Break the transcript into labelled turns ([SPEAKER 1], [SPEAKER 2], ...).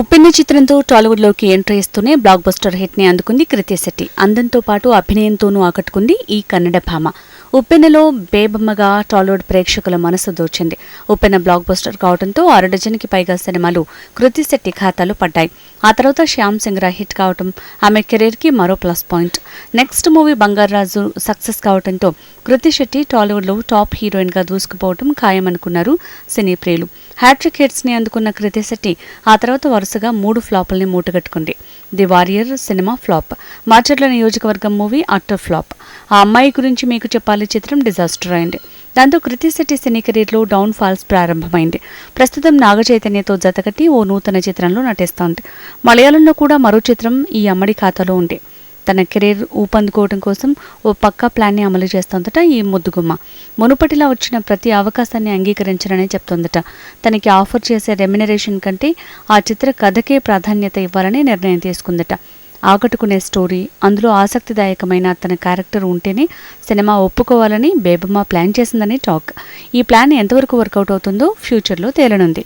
[SPEAKER 1] ఉప్పెన్న చిత్రంతో టాలీవుడ్లోకి ఎంట్రీ ఇస్తూనే బ్లాక్ బస్టర్ హిట్ని అందుకుంది కృతి శెట్టి. అందంతో పాటు అభినయంతోనూ ఆకట్టుకుంది ఈ కన్నడ భామ. ఉప్పెనలో బేబమ్మగా టాలీవుడ్ ప్రేక్షకుల మనసు దోచింది. ఉప్పెన బ్లాక్ బస్టర్ కావడంతో ఆరు డజన్కి పైగా సినిమాలు కృతి శెట్టి ఖాతాలో పడ్డాయి. ఆ తర్వాత శ్యామ్ సింగ్రా హిట్ కావటం ఆమె కెరీర్కి మరో plus point. Next movie Bangarraju success కావడంతో కృతి శెట్టి టాలీవుడ్లో టాప్ హీరోయిన్గా దూసుకుపోవడం ఖాయమనుకున్నారు సినీ ప్రియులు. హ్యాట్రిక్ హిట్స్ని అందుకున్న కృతి శెట్టి ఆ తర్వాత వరుసగా మూడు ఫ్లాపుల్ని మూటగట్టుకుంది. The warrior cinema flop. Macherla Niyojakavargam movie utter flop. ఆ అమ్మాయి గురించి మీకు చెప్పాలి చిత్రం డిజాస్టర్ అయింది. దాంతో కృతి శెట్టి సినీ కెరీర్లో డౌన్ ఫాల్స్ ప్రారంభమైంది. ప్రస్తుతం నాగ చైతన్యతో జతకట్టి ఓ నూతన చిత్రంలో నటిస్తోంది. మలయాళంలో కూడా మరో చిత్రం ఈ అమ్మడి ఖాతాలో ఉంది. తన కెరీర్ ఊపందుకోవడం కోసం ఓ పక్కా ప్లాన్ని అమలు చేస్తోందట ఈ ముద్దుగుమ్మ. మునుపటిలా వచ్చిన ప్రతి అవకాశాన్ని అంగీకరించరని చెప్తోందట. తనకి ఆఫర్ చేసే రెమ్యునరేషన్ కంటే ఆ చిత్ర కథకే ప్రాధాన్యత ఇవ్వాలని నిర్ణయం తీసుకుందట. ఆకట్టుకునే స్టోరీ అందులో ఆసక్తిదాయకమైన తన క్యారెక్టర్ ఉంటేనే సినిమా ఒప్పుకోవాలని బేబమ్మ ప్లాన్ చేసిందని టాక్. ఈ ప్లాన్ ఎంతవరకు వర్కౌట్ అవుతుందో ఫ్యూచర్లో తేలనుంది.